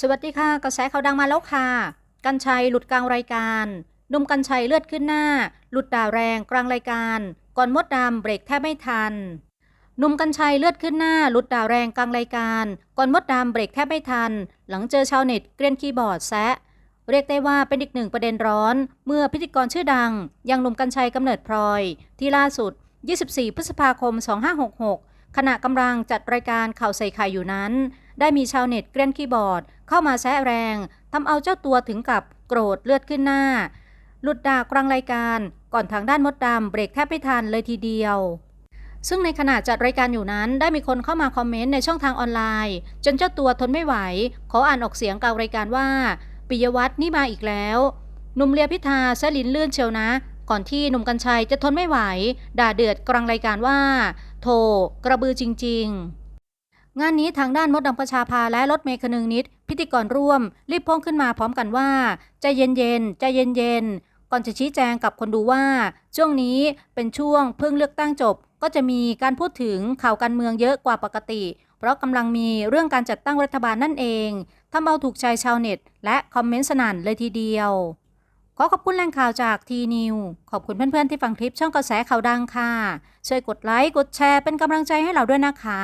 สวัสดีค่ะกระแสข่าวดังมาแล้วค่ะ กัญชัยหลุดกลางรายการนุ่มกัญชัยเลือดขึ้นหน้า หลุดด่าแรงกลางรายการ ก่อนมดดำเบรกแทบไม่ทันนุ่มกัญชัยเลือดขึ้นหน้า หลุดด่าแรงกลางรายการ ก่อนมดดำเบรกแทบไม่ทัน หลังเจอชาวเน็ตเกรียนคีย์บอร์ดแซะเรียกได้ว่าเป็นอีกหนึ่งประเด็นร้อน เมื่อพิธีกรชื่อดังอย่างหนุ่มกัญชัยกำเนิดพลอย ที่ล่าสุด 24 พฤษภาคม 2566ขณะกำลังจัดรายการข่าวใส่ไข่อยู่นั้น ได้มีชาวเน็ตเกรียนคีย์บอร์ด เข้ามาแซะแรงทำเอาเจ้าตัวถึงกับโกรธเลือดขึ้นหน้า หลุดด่ากลางรายการก่อนทางด้านมดดำเบรกแทบไม่ทันเลยทีเดียว ซึ่งในขณะจัดรายการอยู่นั้นได้มีคนเข้ามาคอมเมนต์ในช่องทางออนไลน์ จนเจ้าตัวทนไม่ไหว ขออ่านออกเสียงกลางรายการว่า ปิยวัฒน์นี่มาอีกแล้วหนุ่มเลียพิธาแซลินเลื่อนเชียวนะ ก่อนที่หนุ่มกัญชัยจะทนไม่ไหว ด่าเดือดกลางรายการว่าโถกระบือจริง ๆ งานนี้ทางด้านมดดำประชาภาและรถเมย์คนึงนิด พิธีกรร่วม รีบพ้องขึ้นมาพร้อมกันว่า ใจเย็นๆใจเย็นๆก่อนจะชี้แจงกับคนดูว่า ช่วงนี้เป็นช่วงเพิ่งเลือกตั้งจบ ก็จะมีการพูดถึงข่าวการเมืองเยอะกว่าปกติ เพราะกำลังมีเรื่องการจัดตั้งรัฐบาลนั่นเองทำเอาถูกใจชาวเน็ต และคอมเมนต์สนั่นเลยทีเดียว ขอขอบคุณแหล่งข่าวจากทีนิวขอบคุณเพื่อนๆที่ฟังคลิปช่องกระแสข่าวดังค่ะช่วยกดไลค์กดแชร์เป็นกำลังใจให้เราด้วยนะคะ